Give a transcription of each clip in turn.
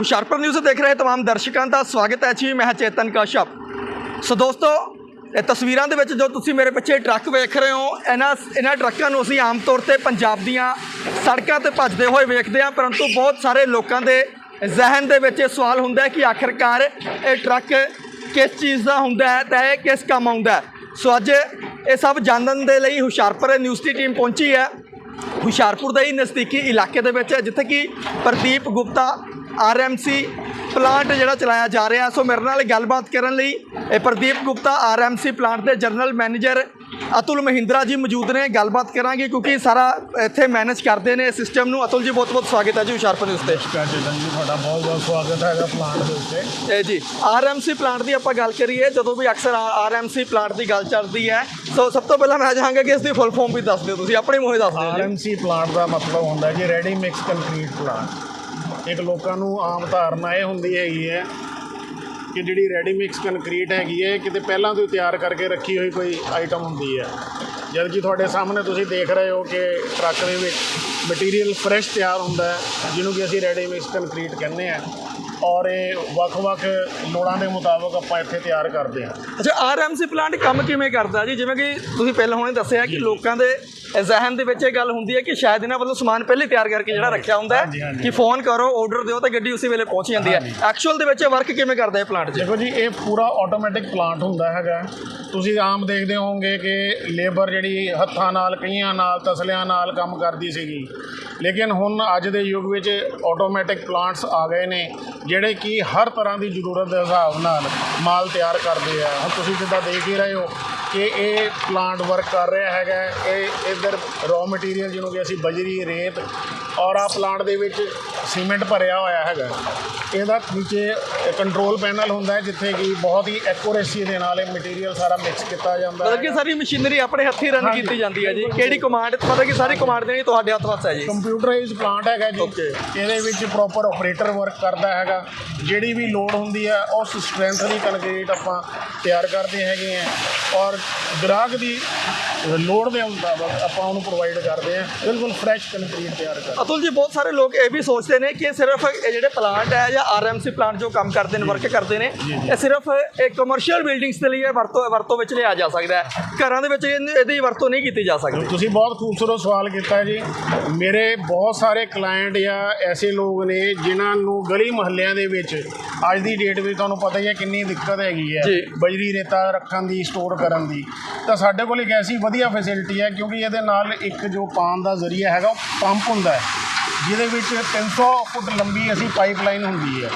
Hoshiarpur news ਦੇਖ ਰਹੇ तमाम ਦਰਸ਼ਕਾਂ ਦਾ ਸਵਾਗਤ ਹੈ ਜੀ ਮੈਂ ਹਾਂ ਚੇਤਨ ਕਸ਼ਪ ਸੋ ਦੋਸਤੋ ਇਹ ਤਸਵੀਰਾਂ ਦੇ ਵਿੱਚ ਜੋ ਤੁਸੀਂ ਮੇਰੇ ਪਿੱਛੇ ਟਰੱਕ ਵੇਖ ਰਹੇ ਹੋ ਇਹਨਾਂ ਇਹਨਾਂ ਟਰੱਕਾਂ ਨੂੰ ਅਸੀਂ ਆਮ ਤੌਰ ਤੇ ਪੰਜਾਬ ਦੀਆਂ ਸੜਕਾਂ ਤੇ ਭੱਜਦੇ ਹੋਏ ਵੇਖਦੇ ਹਾਂ ਪਰੰਤੂ ਬਹੁਤ ਸਾਰੇ ਲੋਕਾਂ ਦੇ ਜ਼ਿਹਨ ਦੇ ਵਿੱਚ ਇਹ ਸਵਾਲ ਹੁੰਦਾ ਹੈ ਕਿ ਆਖਿਰਕਾਰ ਇਹ ਟਰੱਕ ਕਿਸ ਚੀਜ਼ ਦਾ ਹੁੰਦਾ ਹੈ ਤੇ ਇਹ ਕਿਸ ਕੰਮ ਆਉਂਦਾ ਹੈ ਸੋ ਅੱਜ ਇਹ ਸਭ ਜਾਣਨ ਦੇ ਲਈ ਹੁਸ਼ਿਆਰਪੁਰ ਨਿਊਜ਼ ਦੀ ਟੀਮ ਪਹੁੰਚੀ ਹੈ ਹੁਸ਼ਿਆਰਪੁਰ ਦੇ ਹੀ ਨਜ਼ਦੀਕੀ ਇਲਾਕੇ ਦੇ ਵਿੱਚ ਹੈ ਜਿੱਥੇ ਕਿ ਪ੍ਰਦੀਪ ਗੁਪਤਾ ਆਰਐਮਸੀ ਪਲਾਂਟ ਜਿਹੜਾ ਚਲਾਇਆ ਜਾ ਰਿਹਾ। ਸੋ ਮੇਰੇ ਨਾਲ ਗੱਲਬਾਤ ਕਰਨ ਲਈ ਇਹ ਪ੍ਰਦੀਪ ਗੁਪਤਾ ਆਰਐਮਸੀ ਪਲਾਂਟ ਦੇ ਜਨਰਲ ਮੈਨੇਜਰ ਅਤੁਲ ਮਹਿੰਦਰਾ ਜੀ ਮੌਜੂਦ ਨੇ। ਗੱਲਬਾਤ ਕਰਾਂਗੇ ਕਿਉਂਕਿ ਸਾਰਾ ਇੱਥੇ ਮੈਨੇਜ ਕਰਦੇ ਨੇ ਸਿਸਟਮ ਨੂੰ। ਅਤੁਲ ਜੀ ਬਹੁਤ ਬਹੁਤ ਸਵਾਗਤ ਹੈ ਜੀ ਹੁਸ਼ਿਆਰਪੁਰ ਦੇ ਉੱਤੇ ਜੀ ਤੁਹਾਡਾ ਬਹੁਤ ਬਹੁਤ ਸਵਾਗਤ ਹੈਗਾ ਪਲਾਂਟ ਦੇ ਉੱਤੇ। ਇਹ ਜੀ ਆਰਐਮਸੀ ਪਲਾਂਟ ਦੀ ਆਪਾਂ ਗੱਲ ਕਰੀਏ ਜਦੋਂ ਵੀ ਅਕਸਰ ਆਰਐਮਸੀ ਪਲਾਂਟ ਦੀ ਗੱਲ ਚੱਲਦੀ ਹੈ। ਸੋ ਸਭ ਤੋਂ ਪਹਿਲਾਂ ਮੈਂ ਚਾਹਾਂਗਾ ਕਿ ਇਸ ਦੀ ਫੁੱਲ ਫਾਰਮ ਵੀ ਦੱਸ ਦਿਓ ਤੁਸੀਂ ਆਪਣੇ ਮੂੰਹੇ ਦੱਸ ਦਿਓ ਆਰਐਮਸੀ ਪਲਾਂਟ ਦਾ ਮਤਲਬ ਹੁੰਦਾ ਜੀ ਰੈਡੀ ਮਿਕਸ ਕੰਕਰੀਟ ਪਲਾਂਟ ਇੱਕ ਲੋਕਾਂ ਨੂੰ ਆਮ ਧਾਰਨਾ ਇਹ ਹੁੰਦੀ ਹੈਗੀ ਹੈ ਕਿ ਜਿਹੜੀ ਰੈਡੀ ਮਿਕਸ ਕੰਕਰੀਟ ਹੈਗੀ ਹੈ ਕਿਤੇ ਪਹਿਲਾਂ ਤੋਂ ਤਿਆਰ ਕਰਕੇ ਰੱਖੀ ਹੋਈ ਕੋਈ ਆਈਟਮ ਹੁੰਦੀ ਹੈ। ਜਦ ਕਿ ਤੁਹਾਡੇ ਸਾਹਮਣੇ ਤੁਸੀਂ ਦੇਖ ਰਹੇ ਹੋ ਕਿ ਟਰੱਕ ਦੇ ਵਿੱਚ ਮਟੀਰੀਅਲ ਫਰੈਸ਼ ਤਿਆਰ ਹੁੰਦਾ ਹੈ ਜਿਹਨੂੰ ਕਿ ਅਸੀਂ ਰੈਡੀ ਮਿਕਸ ਕੰਕਰੀਟ ਕਹਿੰਦੇ ਆ ਔਰ ਇਹ ਵੱਖ-ਵੱਖ ਲੋੜਾਂ ਦੇ ਮੁਤਾਬਕ ਆਪਾਂ ਇੱਥੇ ਤਿਆਰ ਕਰਦੇ ਹਾਂ। ਅੱਛਾ ਆਰਐਮਸੀ ਪਲਾਂਟ ਕੰਮ ਕਿਵੇਂ ਕਰਦਾ ਜੀ? ਜਿਵੇਂ ਕਿ ਤੁਸੀਂ ਪਹਿਲਾਂ ਹੁਣੇ ਦੱਸਿਆ ਕਿ ਲੋਕਾਂ ਦੇ ਜ਼ਿਹਨ ਦੇ ਵਿੱਚ ਇਹ ਗੱਲ ਹੁੰਦੀ ਹੈ ਕਿ ਸ਼ਾਇਦ ਇਹਨਾਂ ਵੱਲੋਂ ਸਮਾਨ ਪਹਿਲੇ ਤਿਆਰ ਕਰਕੇ ਜਿਹੜਾ ਰੱਖਿਆ ਹੁੰਦਾ ਹੈ। ਕਿ ਫੋਨ ਕਰੋ ਆਰਡਰ ਦਿਓ ਤਾਂ ਗੱਡੀ ਉਸੇ ਵੇਲੇ ਪਹੁੰਚ ਜਾਂਦੀ ਹੈ। ਐਕਚੁਅਲ ਦੇ ਵਿੱਚ ਵਰਕ ਕਿਵੇਂ ਕਰਦਾ ਹੈ ਪਲਾਂਟ 'ਚ? ਦੇਖੋ ਜੀ ਇਹ ਪੂਰਾ ਆਟੋਮੈਟਿਕ ਪਲਾਂਟ ਹੁੰਦਾ ਹੈਗਾ। ਤੁਸੀਂ ਆਮ ਦੇਖਦੇ ਹੋਵੋਗੇ ਕਿ ਲੇਬਰ ਜਿਹੜੀ ਹੱਥਾਂ ਨਾਲ ਕਈਆਂ ਨਾਲ ਤਸਲਿਆਂ ਨਾਲ ਕੰਮ ਕਰਦੀ ਸੀਗੀ। ਲੇਕਿਨ ਹੁਣ ਅੱਜ ਦੇ ਯੁੱਗ ਵਿੱਚ ਆਟੋਮੈਟਿਕ ਪਲਾਂਟਸ ਆ ਗਏ ਨੇ ਜਿਹੜੇ ਕਿ ਹਰ ਤਰ੍ਹਾਂ ਦੀ ਜ਼ਰੂਰਤ ਦੇ ਹਿਸਾਬ ਨਾਲ ਮਾਲ ਤਿਆਰ ਕਰਦੇ ਆ। ਹੁਣ ਤੁਸੀਂ ਜਿੱਦਾਂ ਦੇਖ ਹੀ ਰਹੇ ਹੋ ਕਿ ਇਹ ਪਲਾਂਟ ਵਰਕ ਕਰ ਰਿਹਾ ਹੈਗਾ, ਇਹ ਇਧਰ ਰॉ ਮਟੀਰੀਅਲ ਜਿਹਨੂੰ ਕਿ ਅਸੀਂ ਬਜਰੀ, ਰੇਤ ਔਰ ਆ ਪਲਾਂਟ ਦੇ ਵਿੱਚ ਸੀਮੈਂਟ ਭਰਿਆ ਹੋਇਆ ਹੈਗਾ। ਇਹਦਾ ਨੀਚੇ ਕੰਟਰੋਲ ਪੈਨਲ ਹੁੰਦਾ ਹੈ ਜਿੱਥੇ ਕਿ ਬਹੁਤ ਹੀ ਐਕੂਰੇਸੀ ਦੇ ਨਾਲ ਇਹ ਮਟੀਰੀਅਲ ਸਾਰਾ ਮਿਕਸ ਕੀਤਾ ਜਾਂਦਾ ਮਤਲਬ ਕਿ ਹੈ ਸਾਰੀ ਮਸ਼ੀਨਰੀ ਆਪਣੇ ਹੱਥੀਂ ਰਨ। ਕੀਤੀ ਜਾਂਦੀ ਹੈ ਜੀ। ਕਿਹੜੀ ਕਮਾਂਡ ਮਤਲਬ ਕਿ ਸਾਰੀ ਕਮਾਂਡ ਦੇਣੀ ਤੁਹਾਡੇ ਹੱਥ ਵਾਸ ਹੈ ਜੀ। ਕੰਪਿਊਟਰਾਈਜ਼ਡ ਪਲਾਂਟ ਹੈਗਾ ਜੀ. ਇਹਦੇ ਵਿੱਚ ਪ੍ਰੋਪਰ ਆਪਰੇਟਰ ਵਰਕ ਕਰਦਾ ਹੈਗਾ। ਜਿਹੜੀ ਵੀ ਲੋਡ ਹੁੰਦੀ ਹੈ ਉਸ ਸਟਰੈਂਥ ਦੀ ਕੰਕਰੀਟ ਆਪਾਂ ਤਿਆਰ ਕਰਦੇ ਹੈਗੇ ਆ ਔਰ ਗ੍ਰਾਹਕ ਦੀ ਲੋਡ ਦੇ ਮੁਤਾਬਕ ਆਪਾਂ ਉਹਨੂੰ ਪ੍ਰੋਵਾਈਡ ਕਰਦੇ ਆ ਬਿਲਕੁਲ ਫਰੈਸ਼ ਕੰਕਰੀਟ ਤਿਆਰ ਕਰਦੇ ਅਤੁਲ ਜੀ ਬਹੁਤ ਸਾਰੇ ਲੋਕ ਇਹ ਵੀ ਸੋਚਦੇ ਨੇ ਕਿ ਇਹ ਸਿਰਫ ਇਹ ਜਿਹੜੇ ਪਲਾਂਟ ਹੈ ਜਾਂ ਆਰਐਮਸੀ ਪਲਾਂਟ ਜੋ ਕੰਮ ਕਰਦੇ ਨੇ ਵਰਕ ਕਰਦੇ ਨੇ ਇਹ ਸਿਰਫ ਇੱਕ ਕਮਰਸ਼ੀਅਲ ਬਿਲਡਿੰਗਸ ਦੇ ਲਈ ਇਹ ਵਰਤੋਂ ਵਰਤੋਂ ਵਿੱਚ ਲਿਆ ਜਾ ਸਕਦਾ ਹੈ। ਘਰਾਂ ਦੇ ਵਿੱਚ ਇਹਦੀ ਵਰਤੋਂ ਨਹੀਂ ਕੀਤੀ ਜਾ ਸਕਦੀ। ਤੁਸੀਂ ਬਹੁਤ ਖੂਬਸੂਰਤ ਸਵਾਲ ਕੀਤਾ ਜੀ। ਮੇਰੇ ਬਹੁਤ ਸਾਰੇ ਕਲਾਇੰਟ ਜਾਂ ਐਸੇ ਲੋਕ ਨੇ ਜਿਨ੍ਹਾਂ ਨੂੰ ਗਲੀ ਮੁਹੱਲਿਆਂ ਦੇ ਵਿੱਚ ਅੱਜ ਦੀ ਡੇਟ ਵਿੱਚ ਤੁਹਾਨੂੰ ਪਤਾ ਹੀ ਹੈ ਕਿੰਨੀ ਦਿੱਕਤ ਹੈਗੀ ਹੈ। ਬਜਰੀ ਰੇਤਾ ਰੱਖਣ ਦੀ ਸਟੋਰ ਕਰਨ ਦੀ। ਤਾਂ ਸਾਡੇ ਕੋਲ ਇੱਕ ਐਸੀ ਵਧੀਆ ਫੈਸਿਲਿਟੀ ਹੈ ਕਿਉਂਕਿ ਇਹਦੇ ਨਾਲ ਇੱਕ ਜੋ ਪਾਣ ਦਾ ਜ਼ਰੀਆ ਹੈਗਾ ਉਹ ਪੰਪ ਹੁੰਦਾ ਹੈ। ਜਿਹਦੇ ਵਿੱਚ 300 ਫੁੱਟ ਲੰਬੀ ਅਸੀਂ ਪਾਈਪਲਾਈਨ ਹੁੰਦੀ ਹੈ।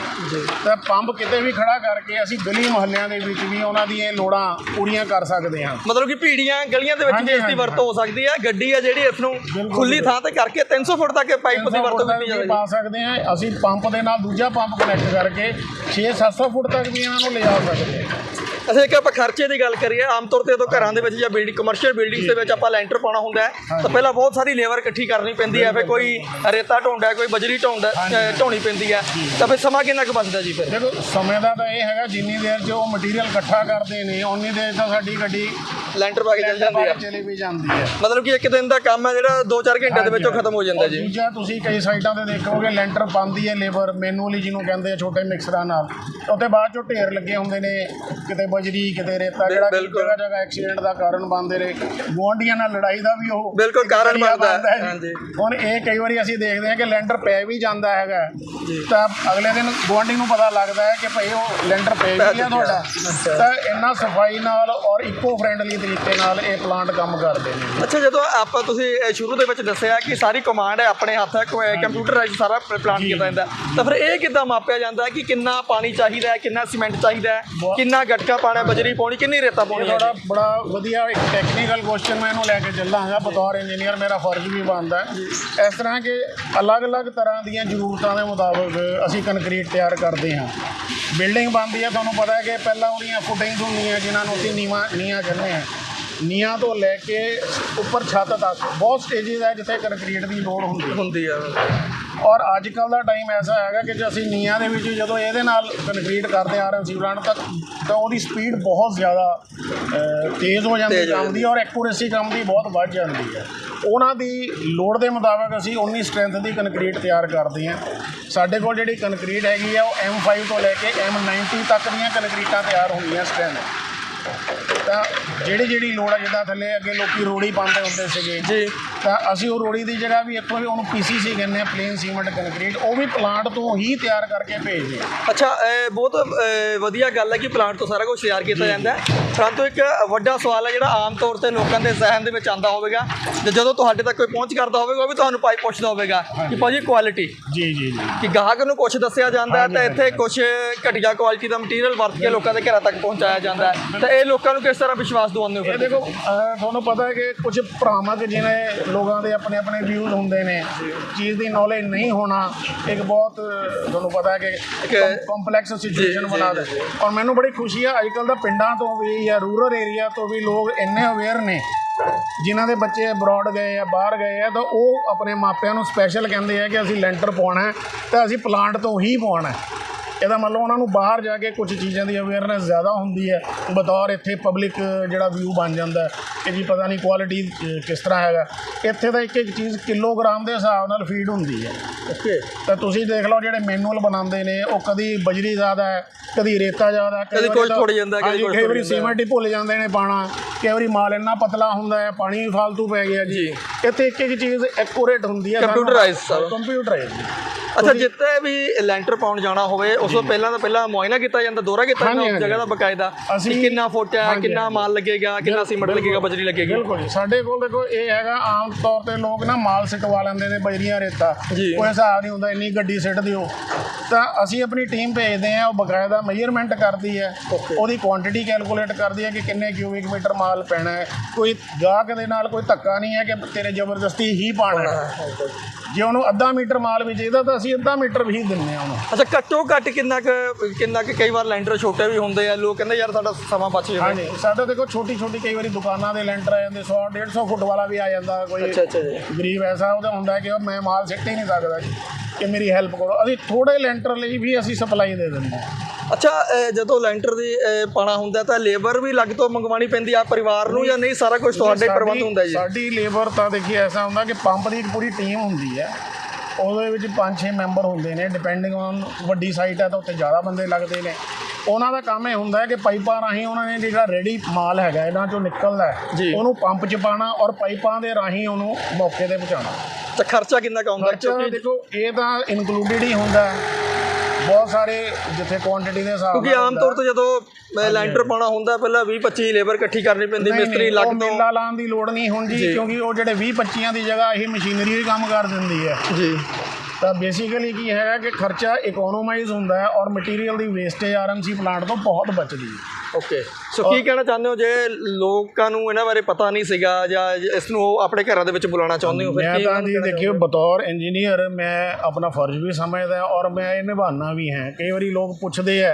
ਤਾਂ ਪੰਪ ਕਿਤੇ ਵੀ ਖੜਾ ਕਰਕੇ ਅਸੀਂ ਗਲੀ ਮੁਹੱਲਿਆਂ ਦੇ ਵਿੱਚ ਵੀ ਉਹਨਾਂ ਦੀਆਂ ਲੋੜਾਂ ਪੂਰੀਆਂ ਕਰ ਸਕਦੇ ਹਾਂ। ਮਤਲਬ ਕਿ ਭੀੜੀਆਂ ਗਲੀਆਂ ਦੇ ਵਿੱਚ ਵੀ ਇਸ ਦੀ ਵਰਤੋਂ ਹੋ ਸਕਦੀ ਹੈ। ਗੱਡੀ ਹੈ ਜਿਹੜੀ ਇਸ ਨੂੰ ਖੁੱਲੀ। ਥਾਂ ਤੇ ਕਰਕੇ 300 ਫੁੱਟ ਤੱਕ ਇਹ ਪਾਈਪ ਦੀ 300 ਵਰਤੋਂ ਕੀਤੀ ਵੀ ਜਾਵੇਗੀ। ਪਾ ਸਕਦੇ ਹਾਂ। ਅਸੀਂ ਪੰਪ ਦੇ ਨਾਲ ਦੂਜਾ ਪੰਪ ਕਨੈਕਟ ਕਰਕੇ 6-700 ਫੁੱਟ ਤੱਕ ਵੀ ਇਹਨਾਂ ਨੂੰ ਲਿਜਾ ਸਕਦੇ ਹਾਂ। ਅੱਛਾ ਇੱਕ ਆਪਾਂ ਖਰਚੇ ਦੀ ਗੱਲ ਕਰੀਏ ਆਮ ਤੌਰ ਤੇ ਜਦੋਂ ਘਰਾਂ ਦੇ ਵਿੱਚ ਜਾਂ ਬਿਲਡਿੰਗ ਕਮਰਸ਼ੀਅਲ ਬਿਲਡਿੰਗਸ ਦੇ ਵਿੱਚ ਆਪਾਂ ਲੈਂਟਰ ਪਾਉਣਾ ਹੁੰਦਾ ਹੈ ਤਾਂ ਪਹਿਲਾਂ ਬਹੁਤ ਸਾਰੀ ਲੇਬਰ ਇਕੱਠੀ ਕਰਨੀ ਪੈਂਦੀ ਹੈ ਫਿਰ ਕੋਈ ਰੇਤਾ ਢੋਂਦਾ ਕੋਈ ਬਜਰੀ ਢੋਂਦਾ ਢੋਣੀ ਪੈਂਦੀ ਹੈ ਤਾਂ ਫਿਰ ਸਮਾਂ ਕਿੰਨਾ ਕੁ ਬਚਦਾ ਜੀ ਫਿਰ? ਦੇਖੋ ਸਮੇਂ ਦਾ ਤਾਂ ਇਹ ਹੈਗਾ ਜਿੰਨੀ ਦੇਰ 'ਚ ਉਹ ਮਟੀਰੀਅਲ ਇਕੱਠਾ ਕਰਦੇ ਨੇ ਉਨੀ ਦੇਰ ਤਾਂ ਸਾਡੀ ਗੱਡੀ ਲੈਂਟਰ ਪਾ ਕੇ ਚੱਲ ਜਾਂਦੀ ਹੈ ਚਲੇ ਵੀ ਜਾਂਦੀ ਹੈ। ਮਤਲਬ ਕਿ ਇੱਕ ਦਿਨ ਦਾ ਕੰਮ ਹੈ ਜਿਹੜਾ 2-4 ਘੰਟੇ ਦੇ ਵਿੱਚੋਂ ਖਤਮ ਹੋ ਜਾਂਦਾ ਜੀ। ਦੂਜਾ ਤੁਸੀਂ ਕਈ ਸਾਈਟਾਂ ਤੇ ਦੇਖੋਗੇ ਲੈਂਟਰ ਪਾਉਂਦੀ ਹੈ ਲੇਬਰ। ਮੈਨੂਅਲੀ ਜਿਹਨੂੰ ਕਹਿੰਦੇ ਆ ਛੋਟੇ ਮਿਕਸਰਾਂ ਨਾਲ। ਉੱਤੇ ਬਾਅਦ ਚੋਂ ਢੇਰ ਲੱਗੇ ਹੁੰਦੇ ਨੇ ਕਿਤੇ ਬਜਰੀ ਕਿਤੇ ਰੇਤਾ ਜਿਹੜਾ। ਜਗ੍ਹਾ ਜਗ੍ਹਾ ਐਕਸੀਡੈਂਟ ਦਾ ਕਾਰਨ ਬਣਦੇ ਨੇ। ਗੁਆਂਢੀਆਂ ਨਾਲ ਲੜਾਈ ਦਾ ਵੀ ਉਹ ਬਿਲਕੁਲ ਕਾਰਨ ਬਣਦਾ ਹੈ। ਹਾਂਜੀ। ਹੁਣ ਇਹ ਕਈ ਵਾਰੀ ਅਸੀਂ ਦੇਖਦੇ ਹਾਂ ਕਿ ਲੈਂਟਰ ਪੈ ਵੀ ਜਾਂਦਾ ਹੈਗਾ। ਤਾਂ ਅਗਲੇ ਦਿਨ ਗੁਆਂਢੀ ਨੂੰ ਪਤਾ ਲੱਗਦਾ ਹੈ ਕਿ ਭਈ ਉਹ ਲੈਂਟਰ ਪੈ ਗਿਆ। ਤੁਹਾਡਾ। ਤਾਂ ਇੰਨਾ ਸਫ਼ਾਈ ਨਾਲ ਔਰ ਇਕੋ ਫ੍ਰੈਂਡਲੀ ਤਰੀਕੇ ਨਾਲ ਇਹ ਪਲਾਂਟ ਕੰਮ ਕਰਦੇ ਨੇ ਅੱਛਾ ਜਦੋਂ ਆਪਾਂ ਤੁਸੀਂ ਸ਼ੁਰੂ ਦੇ ਵਿੱਚ ਦੱਸਿਆ ਕਿ ਸਾਰੀ ਕਮਾਂਡ ਹੈ ਆਪਣੇ ਹੱਥ ਹੈ ਕੰਪਿਊਟਰਾਈਜ਼ ਸਾਰਾ ਪਲਾਨ। ਕੀਤਾ ਜਾਂਦਾ ਹੈ। ਤਾਂ ਫਿਰ ਇਹ ਕਿੱਦਾਂ ਮਾਪਿਆ ਜਾਂਦਾ ਹੈ ਕਿ ਕਿੰਨਾ ਪਾਣੀ ਚਾਹੀਦਾ ਹੈ ਕਿੰਨਾ ਸੀਮੈਂਟ ਚਾਹੀਦਾ ਹੈ ਬਹੁਤ- ਕਿੰਨਾ ਗਟਕਾ ਪਾਣਾ ਬਜਰੀ ਪਾਉਣੀ ਕਿੰਨੀ ਰੇਤਾ ਇਹ ਪਾਉਣੀ ਹੈ ਥੋੜਾ ਬੜਾ ਵਧੀਆ ਇੱਕ ਟੈਕਨੀਕਲ ਕੁਐਸਚਨ ਮੈਂ ਇਹਨੂੰ ਲੈ ਕੇ ਚੱਲਾਂਗਾ ਬਤੌਰ ਇੰਜੀਨੀਅਰ ਮੇਰਾ ਫਰਜ਼ ਵੀ ਬਣਦਾ ਹੈ। ਇਸ ਤਰ੍ਹਾਂ ਕਿ ਅਲੱਗ-ਅਲੱਗ ਤਰ੍ਹਾਂ ਦੀਆਂ ਜ਼ਰੂਰਤਾਂ ਦੇ ਮੁਤਾਬਕ ਅਸੀਂ ਕੰਕਰੀਟ ਤਿਆਰ ਕਰਦੇ ਹਾਂ। ਬਿਲਡਿੰਗ ਬਣਦੀ ਹੈ ਤੁਹਾਨੂੰ ਪਤਾ ਹੈ ਕਿ ਪਹਿਲਾਂ ਉਹਦੀਆਂ ਫੁਟਿੰਗਸ ਹੁੰਦੀਆਂ ਜਿਨ੍ਹਾਂ ਨੂੰ ਅਸੀਂ ਨੀਵਾਂ ਨੀਆਂ ਕਹਿੰਦੇ ਹਾਂ। ਨੀਆਂ ਤੋਂ ਲੈ ਕੇ ਉੱਪਰ ਛੱਤ ਤੱਕ। ਬਹੁਤ ਸਟੇजेस ਹੈ ਜਿੱਥੇ ਕੰਕਰੀਟ ਦੀ ਲੋੜ ਹੁੰਦੀ ਹੈ। ਹੁੰਦੀ ਆ। ਔਰ ਅੱਜ ਕੱਲ ਦਾ ਟਾਈਮ ਐਸਾ ਹੈਗਾ ਕਿ ਜੇ ਅਸੀਂ ਨੀਆਂ ਦੇ ਵਿੱਚ ਜਦੋਂ ਇਹਦੇ ਨਾਲ ਕੰਕਰੀਟ ਕਰਦੇ ਆ ਰਹੇ ਸੀ ਪਲਾਂਟ ਤੱਕ ਤਾਂ ਉਹਦੀ ਸਪੀਡ ਬਹੁਤ ਜ਼ਿਆਦਾ ਤੇਜ਼ ਹੋ ਜਾਂਦੀ ਹੋ ਕੰਮ ਦੀ ਔਰ ਐਕੂਰੇਸੀ ਕੰਮ ਦੀ ਬਹੁਤ ਵੱਧ ਜਾਂਦੀ ਹੈ। ਉਹਨਾਂ ਦੀ ਲੋੜ ਦੇ ਮੁਤਾਬਕ ਅਸੀਂ ਉਨੀ ਸਟਰੈਂਥ ਦੀ ਕੰਕਰੀਟ ਤਿਆਰ ਕਰਦੇ ਹਾਂ। ਸਾਡੇ ਕੋਲ ਜਿਹੜੀ ਕੰਕਰੀਟ ਹੈਗੀ ਆ ਉਹ M5 ਤੋਂ ਲੈ ਕੇ M90 ਤੱਕ ਦੀਆਂ ਕੰਕਰੀਟਾਂ ਤਿਆਰ ਹੁੰਦੀਆਂ ਸਟਰੈਂਥ ਤਾਂ ਜਿਹੜੀ ਜਿਹੜੀ ਲੋੜ ਆ ਜਿੱਦਾਂ ਥੱਲੇ ਅੱਗੇ ਲੋਕੀ ਰੋੜੀ ਪਾਉਂਦੇ ਹੁੰਦੇ ਸੀਗੇ। ਜੀ। ਤਾਂ ਅਸੀਂ ਉਹ ਰੋੜੀ ਦੀ ਜਗ੍ਹਾ ਵੀ ਇੱਥੋਂ ਵੀ ਉਹਨੂੰ ਪੀਸੀਸੀ ਕਹਿੰਦੇ ਆ ਪਲੇਨ ਸੀਮੈਂਟ ਕੰਕਰੀਟ ਉਹ ਵੀ ਪਲਾਂਟ ਤੋਂ ਹੀ ਤਿਆਰ ਕਰਕੇ ਭੇਜਦੇ ਆ। ਅੱਛਾ ਇਹ ਬਹੁਤ ਅਹ, ਵਧੀਆ ਗੱਲ ਹੈ ਕਿ ਪਲਾਂਟ ਤੋਂ ਸਾਰਾ ਕੁਝ ਤਿਆਰ ਕੀਤਾ ਜਾਂਦਾ ਹੈ। ਪਰੰਤੂ ਇੱਕ ਵੱਡਾ ਸਵਾਲ ਹੈ ਜਿਹੜਾ ਆਮ ਤੌਰ ਤੇ ਲੋਕਾਂ ਦੇ ਜ਼ਿਹਨ ਦੇ ਵਿੱਚ ਆਉਂਦਾ ਹੋਵੇਗਾ ਤੇ ਜਦੋਂ ਤੁਹਾਡੇ ਤੱਕ ਕੋਈ ਪਹੁੰਚ ਕਰਦਾ ਹੋਵੇਗਾ ਉਹ ਵੀ ਤੁਹਾਨੂੰ ਪਾਈ ਪੁੱਛਦਾ ਹੋਵੇਗਾ ਕਿ ਭਾਜੀ ਕੁਆਲਿਟੀ ਜੀ ਜੀ ਜੀ। ਕਿ ਗਾਹਕ ਨੂੰ ਕੁਝ ਦੱਸਿਆ ਜਾਂਦਾ ਹੈ ਤਾਂ ਇੱਥੇ ਕੁਝ ਘਟੀਆ ਕੁਆਲਿਟੀ ਦਾ ਮਟੀਰੀਅਲ ਵਰਤ ਕੇ ਲੋਕਾਂ ਦੇ ਘਰਾਂ ਤੱਕ ਪਹੁੰਚਾਇਆ ਜਾਂਦਾ ਹੈ। ਤਾਂ ਇਹ ਲੋਕਾਂ ਨੂੰ ਕਿਸ ਤਰ੍ਹਾਂ ਵਿਸ਼ਵਾਸ ਦਿਵਾਉਂਦੇ ਹੋ ਇਹ ਫਿਰ ਦੇਖੋ ਅਹ ਤੁਹਾਨੂੰ ਪਤਾ ਹੈ ਕਿ ਕੁਝ ਭਰਾਵਾਂ ਕਿ ਜਿਹਨੇ ਲੋਕਾਂ ਦੇ ਆਪਣੇ ਆਪਣੇ ਵਿਊਜ਼ ਹੁੰਦੇ ਨੇ ਚੀਜ਼ ਦੀ ਨੌਲੇਜ ਨਹੀਂ ਹੋਣਾ ਇੱਕ ਬਹੁਤ ਅਹ, ਤੁਹਾਨੂੰ ਪਤਾ ਹੈ ਕਿ ਕੰਪਲੈਕਸ ਸਿਚੁਏਸ਼ਨ ਬਣਾ ਦੇ ਔਰ ਮੈਨੂੰ ਬੜੀ ਖੁਸ਼ੀ ਆ ਅੱਜ ਕੱਲ ਦਾ ਪਿੰਡਾਂ ਤੋਂ ਵੀ ਜਾਂ ਰੂਰਲ ਏਰੀਆ ਤੋਂ ਵੀ ਲੋਕ ਇੰਨੇ ਅਵੇਅਰ ਨੇ ਜਿਨ੍ਹਾਂ ਦੇ ਬੱਚੇ ਅਬਰੋਡ ਗਏ ਆ ਬਾਹਰ ਗਏ ਆ ਤਾਂ ਉਹ ਆਪਣੇ ਮਾਪਿਆਂ ਨੂੰ ਸਪੈਸ਼ਲ ਕਹਿੰਦੇ ਆ ਕਿ ਅਸੀਂ ਲੈਂਟਰ ਪਾਉਣਾ ਹੈ ਤਾਂ ਅਸੀਂ ਪਲਾਂਟ ਤੋਂ ਹੀ ਪਾਉਣਾ ਹੈ। ਇਹਦਾ ਮਤਲਬ ਉਹਨਾਂ ਨੂੰ ਬਾਹਰ ਜਾ ਕੇ ਕੁਝ ਚੀਜ਼ਾਂ ਦੀ ਅਵੇਅਰਨੈਸ ਜ਼ਿਆਦਾ ਹੁੰਦੀ ਹੈ। ਬਤੌਰ ਇੱਥੇ ਪਬਲਿਕ ਜਿਹੜਾ ਵਿਊ ਬਣ ਜਾਂਦਾ ਕਿ ਜੀ ਪਤਾ ਨਹੀਂ ਕੁਆਲਿਟੀ ਕਿਸ ਤਰ੍ਹਾਂ ਹੈਗਾ। ਇੱਥੇ ਤਾਂ ਇੱਕ ਇੱਕ ਚੀਜ਼ ਕਿਲੋਗ੍ਰਾਮ ਦੇ ਹਿਸਾਬ ਨਾਲ ਫੀਡ ਹੁੰਦੀ ਹੈ। ਓਕੇ। ਤਾਂ ਤੁਸੀਂ ਦੇਖ ਲਓ ਜਿਹੜੇ ਮੈਨੂਅਲ ਬਣਾਉਂਦੇ ਨੇ ਉਹ ਕਦੀ ਬਜਰੀ ਜ਼ਿਆਦਾ ਹੈ ਕਦੀ ਰੇਤਾ ਜ਼ਿਆਦਾ ਹੈ, ਕਦੀ ਤਾਂ- ਥੋੜ੍ਹ ਜਾਂਦਾ, ਕਦੀ ਕੁਛ ਕਈ ਵਾਰੀ। ਸੀਮੈਂਟ ਹੀ ਭੁੱਲ ਜਾਂਦੇ ਨੇ ਪਾਣਾ। ਕਈ ਵਾਰੀ ਮਾਲ ਇੰਨਾ ਪਤਲਾ ਹੁੰਦਾ ਹੈ ਪਾਣੀ ਵੀ ਫालतू ਪੈ ਗਿਆ ਜੀ। ਇੱਥੇ ਇੱਕ ਇੱਕ ਚੀਜ਼ ਐਕੂਰੇਟ ਹੁੰਦੀ ਹੈ। ਸਭ। ਕੰਪਿਊਟਰਾਈਜ਼ ਅੱਛਾ ਜਿੱਥੇ ਵੀ ਲੈਂਟਰ ਪਾਉਣ ਜਾਣਾ ਹੋਵੇ ਉਸ ਤੋਂ ਪਹਿਲਾਂ ਤਾਂ ਪਹਿਲਾਂ ਮੁਆਇਨਾ ਕੀਤਾ ਜਾਂਦਾ ਦੌਰਾ ਕੀਤਾ ਜਾਂਦਾ ਉਸ। ਜਗ੍ਹਾ ਦਾ ਬਕਾਇਦਾ ਕਿ ਕਿੰਨਾ ਫੁੱਟ ਹੈ ਕਿੰਨਾ ਮਾਲ ਲੱਗੇਗਾ ਕਿੰਨਾ ਸੀਮੈਂਟ ਲੱਗੇਗਾ ਬਜਰੀ ਲੱਗੇਗੀ। ਬਿਲਕੁਲ ਜੀ। ਸਾਡੇ ਕੋਲ ਦੇਖੋ ਇਹ ਹੈਗਾ ਆਮ ਤੌਰ ਤੇ ਲੋਕ ਨਾ ਮਾਲ ਸਿਟਵਾ ਲੈਂਦੇ ਨੇ ਬਜਰੀਆਂ ਰੇਤਾ। ਕੋਈ ਹਿਸਾਬ ਨਹੀਂ ਹੁੰਦਾ ਇੰਨੀ ਗੱਡੀ ਸਿੱਟ ਦਿਓ। ਤਾਂ ਅਸੀਂ ਆਪਣੀ ਟੀਮ ਭੇਜਦੇ ਆ ਉਹ ਬਕਾਇਦਾ ਮੈਜ਼ਰਮੈਂਟ ਕਰਦੀ ਹੈ। ਉਹਦੀ ਕੁਆਂਟੀਟੀ ਕੈਲਕੂਲੇਟ ਕਰਦੀ ਹੈ ਕਿ ਕਿੰਨੇ ਕਿਊਬਿਕ ਮੀਟਰ ਮਾਲ ਪੈਣਾ ਹੈ। ਕੋਈ ਗਾਹਕ ਦੇ ਨਾਲ ਕੋਈ ਧੱਕਾ ਨਹੀਂ ਹੈ ਕਿ ਤੇਰੇ ਜ਼ਬਰਦਸਤੀ ਹੀ ਪਾਣਾ ਹੈ। ਜੇ ਉਹਨੂੰ ਅੱਧਾ ਮੀਟਰ ਮਾਲ ਵੀ ਚਾਹੀਦਾ ਤਾਂ ਅਸੀਂ ਅੱਧਾ ਮੀਟਰ ਵੀ ਦਿੰਦੇ ਆ ਉਹਨੂੰ। ਅੱਛਾ ਘੱਟੋ ਘੱਟ ਕਿੰਨਾ ਕੁ ਕਿੰਨਾ ਕੁ ਕਈ ਵਾਰ ਲੈਂਟਰ ਛੋਟੇ ਵੀ ਹੁੰਦੇ ਆ ਲੋਕ ਕਹਿੰਦੇ ਯਾਰ ਸਾਡਾ ਸਮਾਂ ਬਚ ਜਾਵੇ। ਹਾਂਜੀ ਸਾਡੇ ਦੇਖੋ ਛੋਟੀ ਛੋਟੀ ਕਈ ਵਾਰੀ ਦੁਕਾਨਾਂ ਦੇ ਲੈਂਟਰ ਆ ਜਾਂਦੇ 100 150 ਫੁੱਟ ਵਾਲਾ ਵੀ ਆ ਜਾਂਦਾ ਕੋਈ ਅੱਛਾ ਅੱਛਾ ਜੀ। ਗਰੀਬ ਐਸਾ ਉਹਦਾ ਹੁੰਦਾ ਕਿ ਮੈਂ ਮਾਲ ਸਿੱਟ ਹੀ ਨਹੀਂ ਸਕਦਾ ਜੀ। ਕਿ ਮੇਰੀ ਹੈਲਪ ਕਰੋ। ਅਸੀਂ ਥੋੜੇ ਲੈਂਟਰ ਲਈ ਵੀ ਅਸੀਂ ਸਪਲਾਈ ਦੇ ਦਿੰਦੇ ਹਾਂ। ਅੱਛਾ ਅਹ ਜਦੋਂ ਲੈਂਟਰ ਦੀ ਅਹ ਪਾਣਾ ਹੁੰਦਾ ਤਾਂ ਲੇਬਰ ਵੀ ਲੱਗ ਤੋਂ ਮੰਗਵਾਉਣੀ ਪੈਂਦੀ ਆ ਪਰਿਵਾਰ ਨੂੰ ਜਾਂ ਨਹੀਂ? ਸਾਰਾ ਕੁਝ ਤੁਹਾਡੇ ਸਾਡੀ- ਪ੍ਰਬੰਧ ਹੁੰਦਾ ਜੀ। ਸਾਡੀ ਲੇਬਰ ਤਾਂ ਦੇਖੀ ਐਸਾ ਹੁੰਦਾ ਕਿ ਪੰਪ ਦੀ ਇੱਕ ਪੂਰੀ ਟੀਮ ਹੁੰਦੀ ਹੈ। ਉਹਦੇ ਵਿੱਚ 5-6 ਮੈਂਬਰ ਹੁੰਦੇ ਨੇ। ਡਿਪੈਂਡਿੰਗ ਔਨ ਵੱਡੀ ਸਾਈਟ ਹੈ ਤਾਂ ਉੱਥੇ ਜ਼ਿਆਦਾ ਬੰਦੇ ਲੱਗਦੇ ਨੇ। ਉਹਨਾਂ ਦਾ ਕੰਮ ਇਹ ਹੁੰਦਾ ਹੈ ਕਿ ਪਾਈਪਾਂ ਰਾਹੀਂ ਉਹਨਾਂ ਨੇ ਜਿਹੜਾ ਰੈਡੀ ਮਾਲ ਹੈਗਾ ਇਹਨਾਂ ਚੋਂ ਨਿਕਲਦਾ ਹੈ ਜੀ। ਉਹਨੂੰ ਪੰਪ 'ਚ ਪਾਣਾ ਔਰ ਪਾਈਪਾਂ ਦੇ ਰਾਹੀਂ ਉਹਨੂੰ ਮੌਕੇ ਤੇ ਪਹੁੰਚਾਉਣਾ। ਤਾਂ ਖਰਚਾ ਕਿੰਨਾ ਕੁ ਆਉਂਦਾ? ਖਰਚਾ ਕਿਉਂਕਿ ਦੇਖੋ ਇਹ ਤਾਂ ਇਨਕਲੂਡਡ ਹੀ ਹੁੰਦਾ ਹੈ। ਬਹੁਤ ਸਾਰੇ ਜਿੱਥੇ ਕੁਆਂਟੀਟੀ ਦੇ ਹਿਸਾਬ ਕਿਉਂਕਿ ਆਮ ਤੌਰ ਤੇ ਜਦੋਂ ਅਹ, ਲੈਂਟਰ ਪਾਣਾ ਹੁੰਦਾ ਪਹਿਲਾਂ 20 25 ਲੇਬਰ ਇਕੱਠੀ ਕਰਨੀ ਪੈਂਦੀ ਨਹੀਂ, ਮਿਸਤਰੀ ਨਹੀਂ, ਲੱਗ ਤੋਂ ਮੇਲਾ ਲਾਉਣ ਦੀ ਲੋੜ ਨਹੀਂ ਹੁੰਦੀ ਕਿਉਂਕਿ ਉਹ ਜਿਹੜੇ 20 25 ਦੀ ਜਗ੍ਹਾ ਇਹ ਮਸ਼ੀਨਰੀ ਹੀ ਕੰਮ ਕਰ ਦਿੰਦੀ ਹੈ। ਜੀ। ਤਾਂ ਬੇਸਿਕਲੀ ਕੀ ਹੈਗਾ ਕਿ ਖਰਚਾ ਇਕਨੋਮਾਈਜ਼ ਹੁੰਦਾ ਹੈ ਔਰ ਮਟੀਰੀਅਲ ਦੀ ਵੇਸਟੇਜ ਆਰਐਮਸੀ ਪਲਾਂਟ ਤੋਂ ਬਹੁਤ ਬਚਦੀ ਹੈ। ਓਕੇ ਸੋ ਕੀ ਕਹਿਣਾ ਚਾਹੁੰਦੇ ਹੋ? ਜੇ ਲੋਕਾਂ ਨੂੰ ਇਹਨਾਂ ਬਾਰੇ ਪਤਾ ਨਹੀਂ ਸੀਗਾ ਜਾਂ ਇਸ ਨੂੰ ਉਹ ਆਪਣੇ ਘਰਾਂ ਦੇ ਵਿੱਚ ਬੁਲਾਉਣਾ ਚਾਹੁੰਦੇ ਹੋ ਫਿਰ ਮੈਂ ਕੀ ਤਾਂ ਜੀ ਦੇਖਿਓ ਬਤੌਰ ਇੰਜੀਨੀਅਰ ਮੈਂ ਆਪਣਾ ਫਰਜ਼ ਵੀ ਸਮਝਦਾ ਔਰ ਮੈਂ ਇਹ ਨਿਭਾਉਣਾ ਵੀ ਹੈ। ਕਈ ਵਾਰੀ ਲੋਕ ਪੁੱਛਦੇ ਆ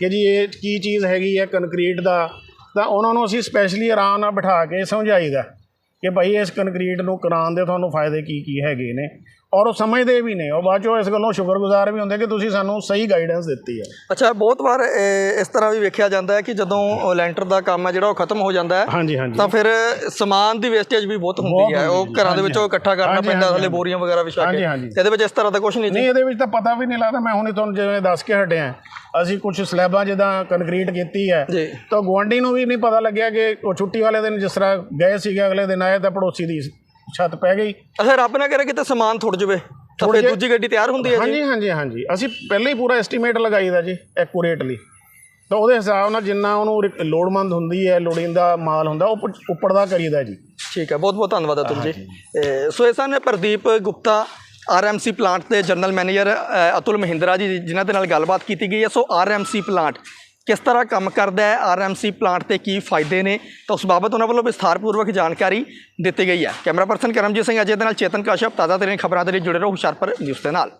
ਕਿ ਜੀ ਇਹ ਕੀ ਚੀਜ਼ ਹੈਗੀ ਹੈ ਕੰਕਰੀਟ ਦਾ? ਤਾਂ ਉਹਨਾਂ ਨੂੰ ਅਸੀਂ ਸਪੈਸ਼ਲੀ ਆਰਾਮ ਨਾਲ ਬਿਠਾ ਕੇ ਸਮਝਾਈਦਾ ਕਿ ਭਾਈ ਇਸ ਕੰਕਰੀਟ ਨੂੰ ਕਰਾਉਣ ਦੇ ਤੁਹਾਨੂੰ ਫਾਇਦੇ ਕੀ ਕੀ ਹੈਗੇ ਨੇ? ਔਰ ਉਹ ਸਮਝਦੇ ਵੀ ਨੇ ਉਹ ਬਾਅਦ ਚੋਂ ਇਸ ਗੱਲੋਂ ਸ਼ੁਕਰਗੁਜ਼ਾਰ ਵੀ ਹੁੰਦੇ ਕਿ ਤੁਸੀਂ ਸਾਨੂੰ ਸਹੀ ਗਾਈਡੈਂਸ ਦਿੱਤੀ ਹੈ। ਅੱਛਾ ਬਹੁਤ ਵਾਰ ਇਸ ਤਰ੍ਹਾਂ ਵੀ ਵੇਖਿਆ ਜਾਂਦਾ ਹੈ ਕਿ ਜਦੋਂ ਲੈਂਟਰ ਦਾ ਕੰਮ ਹੈ ਜਿਹੜਾ ਉਹ ਖਤਮ ਹੋ ਜਾਂਦਾ ਹੈ ਤਾਂ ਫਿਰ ਸਮਾਨ ਦੀ ਵੇਸਟੇਜ ਵੀ ਬਹੁਤ ਹੁੰਦੀ ਹੈ। ਉਹ ਘਰਾਂ ਦੇ ਵਿੱਚੋਂ ਇਕੱਠਾ ਕਰਨਾ ਪੈਂਦਾ ਥੱਲੇ ਬੋਰੀਆਂ ਵਗੈਰਾ ਵਿਛਾ ਕੇ। ਇਹਦੇ ਵਿੱਚ ਇਸ ਤਰ੍ਹਾਂ ਦਾ ਕੁਝ ਨਹੀਂ ਨਹੀਂ ਇਹਦੇ ਵਿੱਚ ਤਾਂ ਪਤਾ ਵੀ ਨਹੀਂ ਲੱਗਦਾ ਮੈਂ ਹੁਣੇ ਤੁਹਾਨੂੰ ਜਿਵੇਂ ਦੱਸ ਕੇ ਹਟਿਆ ਅਸੀਂ ਕੁਝ ਸਲੈਬਾਂ ਜਿੱਦਾਂ ਕੰਕਰੀਟ ਕੀਤੀ ਹੈ ਤਾਂ ਗੁਆਂਢੀ ਨੂੰ ਵੀ ਨਹੀਂ ਪਤਾ ਲੱਗਿਆ ਕਿ ਉਹ ਛੁੱਟੀ ਵਾਲੇ ਦਿਨ ਜਿਸ ਤਰ੍ਹਾਂ ਗਏ ਸੀਗੇ ਅਗਲੇ ਦਿਨ ਆਏ ਤਾਂ ਪੜੋਸੀ ਦੀ ਛੱਤ ਪੈ ਗਈ। ਅੱਛਾ ਰੱਬ ਨਾ ਕਰੇ ਕਿਤੇ ਸਮਾਨ ਥੁੜ ਜਵੇ ਤਾਂ ਫਿਰ ਦੂਜੀ ਗੱਡੀ ਤਿਆਰ ਹੁੰਦੀ ਹੈ ਜੀ। ਹਾਂਜੀ ਹਾਂਜੀ ਹਾਂਜੀ। ਅਸੀਂ ਪਹਿਲਾਂ ਹੀ ਪੂਰਾ ਐਸਟੀਮੇਟ ਲਗਾਈਦਾ ਜੀ ਐਕੂਰੇਟਲੀ ਤਾਂ ਉਹਦੇ ਹਿਸਾਬ ਨਾਲ ਜਿੰਨਾ ਉਹਨੂੰ ਰਿਕ- ਲੋੜਮੰਦ ਹੁੰਦੀ ਹੈ ਲੋੜੀਂਦਾ ਮਾਲ ਹੁੰਦਾ ਉਹ ਉੱਪ- ਉੱਪਰ ਦਾ ਕਰੀਦਾ ਜੀ। ਠੀਕ ਹੈ ਬਹੁਤ ਬਹੁਤ ਧੰਨਵਾਦ ਅਤੁਲ ਜੀ। ਇਹ ਸੋ ਇਹ ਸਨ ਪ੍ਰਦੀਪ ਗੁਪਤਾ ਆਰਐਮਸੀ ਪਲਾਂਟ ਦੇ ਜਨਰਲ ਮੈਨੇਜਰ ਅ, ਅਤੁਲ ਮਹਿੰਦਰਾ ਜੀ ਜਿਨ੍ਹਾਂ ਦੇ ਨਾਲ ਗੱਲਬਾਤ ਕੀਤੀ ਗਈ ਹੈ। ਸੋ ਆਰਐਮਸੀ ਪਲਾਂਟ ਕਿਸ ਤਰ੍ਹਾਂ ਕੰਮ ਕਰਦਾ ਹੈ ਆਰਐਮਸੀ ਪਲਾਂਟ ਤੇ ਕੀ ਫਾਇਦੇ ਨੇ, ਤਾਂ ਉਸ ਬਾਬਤ ਉਹਨਾਂ ਵੱਲੋਂ ਵਿਸਥਾਰਪੂਰਵਕ ਜਾਣਕਾਰੀ ਦਿੱਤੀ ਗਈ ਹੈ। ਕੈਮਰਾ ਪਰਸਨ ਕਰਮਜੀਤ ਸਿੰਘ ਅਜੇ ਦੇ ਨਾਲ ਚੇਤਨ ਕਾਸ਼ਪ ਤਾਜ਼ਾ ਤਰੀਨ ਖਬਰਾਂ ਦੇ ਲਈ ਜੁੜੇ ਰਹੋ ਹੁਸ਼ਿਆਰਪੁਰ ਨਿਊਜ਼ ਦੇ ਨਾਲ।